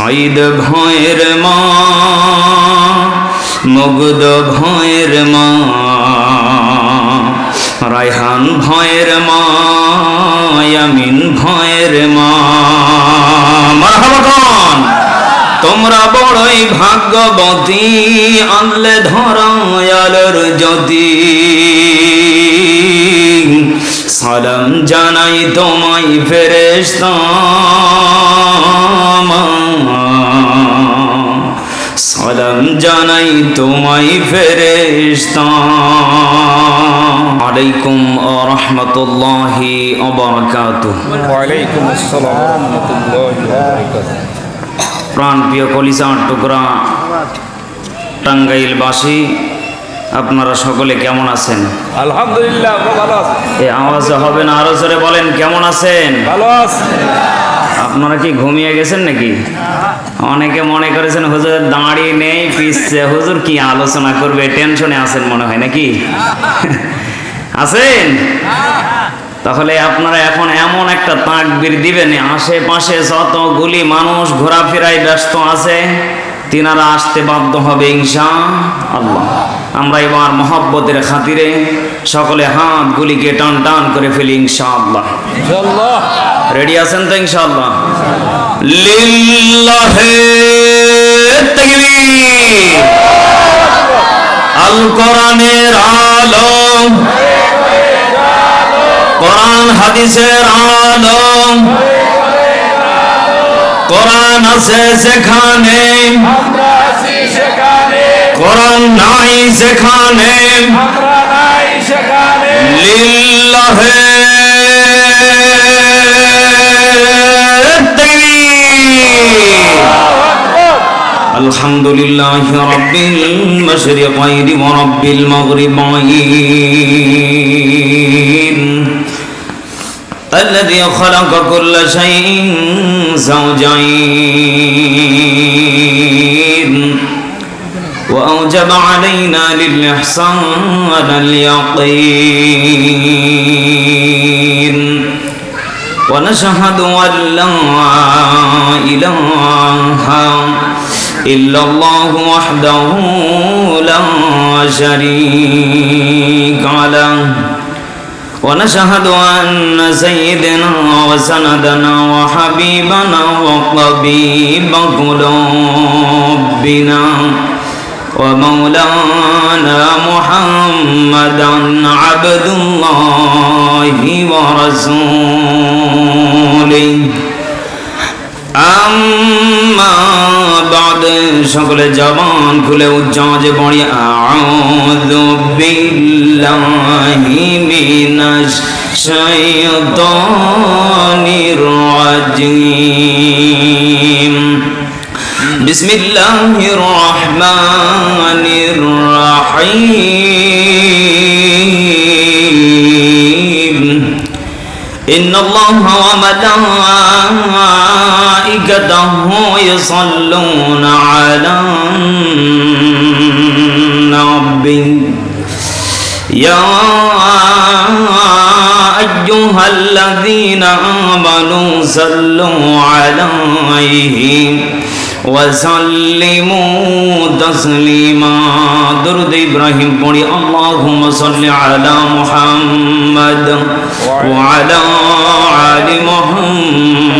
সাইদ ভয়ের মা, মুগ্ধ ভয়ের মা, রায়হান ভয়ের মা, ইয়ামিন ভয়ের মা। তোমরা বড়ই ভাগ্যবতী, আনলে ধরায়ালোর জ্যোতি। সালাম জানাই তোমায় ফেরেশতা। সালাম জানাই তোমায় ফেরেশতা। আলাইকুম ওয়া রাহমাতুল্লাহি ওয়া বারাকাতুহু ওয়ালাইকুম আসসালাম রহমতুল্লাহ প্রাণ প্রিয় কলিজার টুকরা টাঙ্গাইলবাসী আপনারা সকলে কেমন আছেন? আলহামদুলিল্লাহ ভালো আছি। আওয়াজ হবে না আরও জোরে বলেন কেমন আছেন? ভালো আছি। আপনারা কি ঘুমিয়ে গেছেন নাকি? অনেকে মনে করেছেন হুজুর দাঁড়িয়ে নেই পিসছে হুজুর কি আলোচনা করবে? টেনশনে আছেন মনে হয় নাকি? আছেন? তাহলে আপনারা এখন এমন একটা তাকবির দিবেন, আশেপাশে যতগুলি মানুষ ঘোরাফেরায় ব্যস্ত আছে, তিনারা আসতে বাধ্য হবে ইনশা আল্লাহ আমরা এবার মহব্বতের খাতিরে সকলে হাতগুলিকে টান টান করে ফেলি ইনশা আল্লাহ রেডি আছেন তো ইনশাআল্লাহ? লিল্লাহে তাকবীর। আল কোরআনের আলো। কোরআন হাদিসের আলো। কোরআন আছে সেখানে। কোরআন নাই সেখানে। আমরা নাই সেখানে। লিল্লাহে الحمد لله رب المشرقين ورب المغربين. الذي خلق كل شيء زوجين. وأوجب علينا للإحسان اليقين. ونشهد أن لا إله إلا الله وحده لا شريك له ونشهد أن سيدنا وسندنا وحبيبنا وطبيب قلوبنا ومولانا محمدا عبد الله ورسوله. আম্মা বাদে, সকলে জবান খুলে উজ্জাজে পড়ি, আউযু বিল্লাহি মিনাশ শাইতানির রাজিম। বিসমিল্লাহির রহমানির রহিম। ইন্নাল্লাহা ওয়া মালাইকাতুহু وملائكته يصلون على النبي. يا أيها الذين آمنوا صلوا عليه وسلموا تسليما. درد إبراهيم قولي اللهم صل على محمد وعلى آل محمد.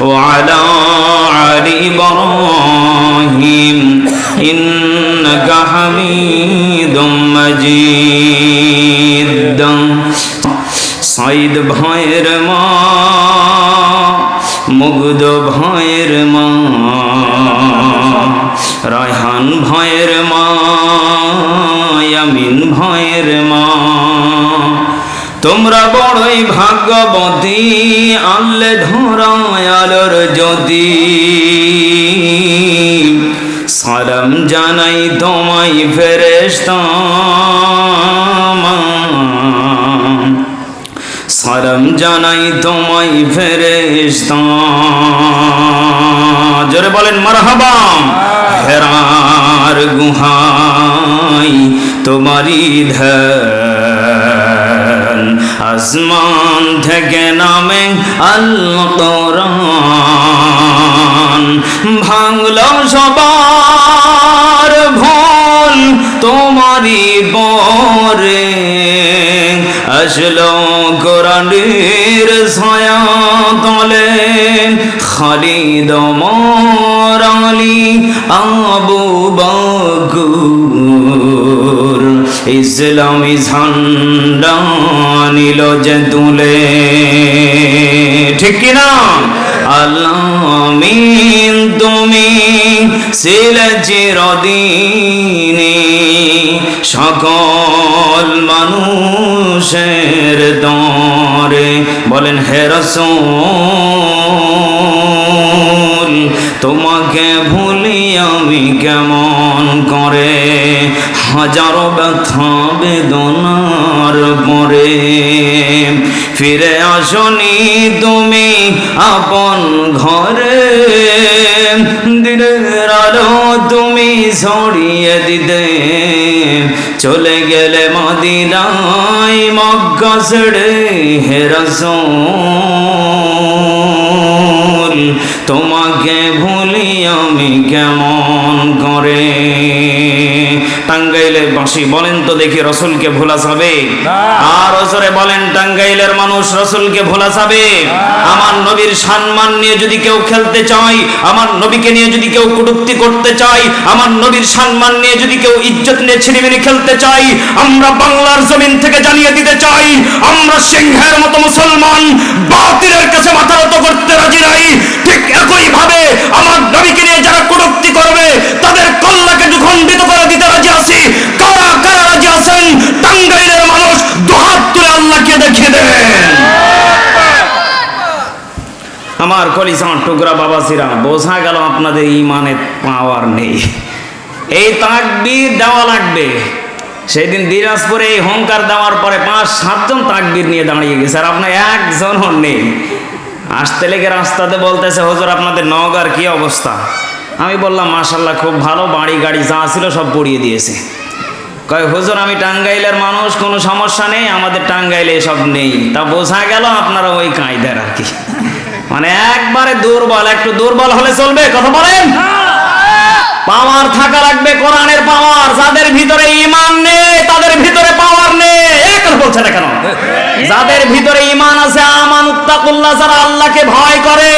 وعلى آل إبراهيم إنك حميد مجيد সাইদ ভয়ের মা মুগ্ধ ভয়ের মা রায়হান ভয়ের মা ইয়ামিন ভয়ের মা তোমরা বড়ই ভাগ্যবতী, আনলে ধরায় জ্যোতি। সালাম জানাই তোমায় ফেরেশতা সালাম জানাই তোমায় ফেরেশতা। জোরে বলেন, মারহাবা। হেরার গুহাই তোমারি ধ্যান। আসমান থেকে নামে আল কোরআন। ভাঙল সবার ভুল তোমারি পরে। আসলো কোরআনের ছায়া তলে খালিদ মরালি আবু বকুর। ইসলামী ঝান্ডা নিল যে তুলে ঠিক কিনা? আল্লামিন তুমি ছিলে চিরদিনী সকল মানুষের দরে। বলেন, হে ব্যথা বেদনার পরে। ফিরে আসনি তুমি আপন ঘরে। দিনের আলো তুমি ছড়িয়ে দিতে। চলে গেলে মদিনায় মক্কা ছেড়ে হেরাসুল তোমাকে ভুলি আমি কেমন করে? টাঙ্গাইলের বাসি বলেন তো দেখি রসুলকে ভোলা যাবে? আর ওসরে বলেন টাঙ্গাইলের মানুষ রসুলকে ভোলা যাবে? আমার নবীর সম্মান নিয়ে যদি কেউ খেলতে চায় আমার নবীকে নিয়ে যদি কেউ কটূক্তি করতে চায় আমার নবীর সম্মান নিয়ে যদি কেউ ইজ্জত নিয়ে ছিনিমিনি খেলতে চাই আমরা বাংলার জমিন থেকে জানিয়ে দিতে চাই আমরা সিংহের মতো মুসলমান বাতিলের কাছে মাথা নত করতে রাজি নাই। ঠিক একই ভাবে আমার নবীকে নিয়ে যারা কটূক্তি করবে তাদের কল্লাকে আমার কলিসার টুকরা বাবাসিরা বোঝা গেল আপনাদের ইমানের পাওয়ার নেই। এই তাকবীর দেওয়া লাগবে। সেদিন দিনাজপুরে এই হোমকার দেওয়ার পরে পাঁচ, সাতজন তাকবীর নিয়ে দাঁড়িয়ে গেছে আর আপনার একজনও নেই। আসতে লেগে রাস্তাতে বলতেছে, হুজুর, আপনাদের নওগাঁর কি অবস্থা? আমি বললাম মাশাল্লাহ খুব ভালো, বাড়ি গাড়ি যা ছিল সব পড়িয়ে দিয়েছে। কয়, হুজুর, আমি টাঙ্গাইলের মানুষ, কোনো সমস্যা নেই, আমাদের টাঙ্গাইলে এসব নেই। তা বোঝা গেল আপনারা ওই কায়দার আর কি। মানে একবারে দুর্বল, একটু দুর্বল হলে চলবে, কথা বলেন? পাওয়ার থাকা লাগবে, কোরআনের পাওয়ার। যাদের ভিতরে ইমান নেই, তাদের ভিতরে পাওয়ার নেই। এক বলছে না কেন? যাদের ভিতরে ইমান আছে, আমান উত্তাকুল্লাহ, যারা আল্লাহকে ভয় করে,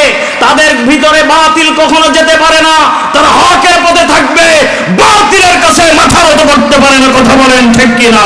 তাদের ভিতরে বাতিল কখনো যেতে পারে না। তারা হকের পথে থাকবে, বাতিলের কাছে মাথা নত করতে পারে না, কথা বলেন, ঠিক কিনা?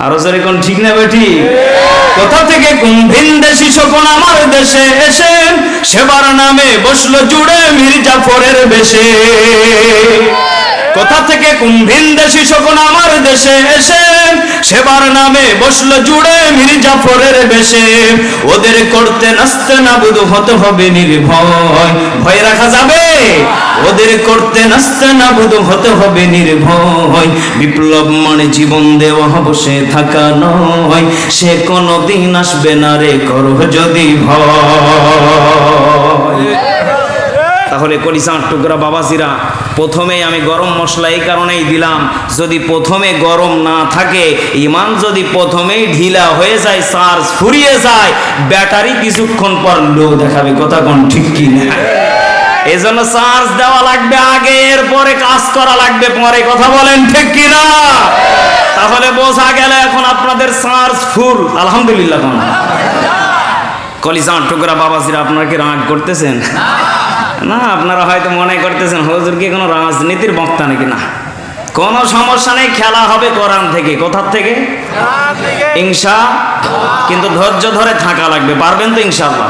আরও কোন ঠিক না বেঠি কোথা থেকে কোন ভিন দেশি শকুন আমার দেশে এসে সেবার নামে বসল জুড়ে মির্জাফরের বেশে? কোথা থেকে কুম্ভিন দেশি সকল আমার দেশে এসে সেবার নামে বসল জুড়ে মির্জাফরের বেশে। ওদের করতে নাচতে না বুধ হতে হবে নির্ভয়। ভয় রাখা যাবে? ওদের করতে নাচতে না বুধ হতে হবে নির্ভয়। বিপ্লব মানে জীবন দেওয়া বসে থাকা নয়। সে কোনো দিন আসবে না রে করো যদি ভয়। তাহলে কলিসার টুকরা বাবাসিরা প্রথমেই আমি গরম মশলা এই কারণেই দিলাম, যদি প্রথমে গরম না থাকে, ইমান যদি প্রথমেই ঢিলা হয়ে যায়, চার্জ ফুরিয়ে যায়, ব্যাটারি কিছুক্ষণ পর লো দেখাবে, কথা কোন ঠিক কি না? এই জন্য চার্জ দেওয়া লাগবে আগে, এরপরে কাজ করা লাগবে, পরে কথা বলেন ঠিক কি না? তাহলে বোঝা গেল এখন আপনাদের চার্জ ফুল, আলহামদুলিল্লাহ কলিজার টুকরা বাবাজিরা, আপনারা কি রাগ করতেছেন? না আপনারা হয়তো মনে করতেছেন হজুর কি কোনো রাজনীতির বক্তা নাকি? না। কোনো সমস্যা নেই খেলা হবে কোরআন থেকে। কোথার থেকে? ইংসা কিন্তু ধৈর্য ধরে থাকা লাগবে পারবেন তো ইনশাআল্লাহ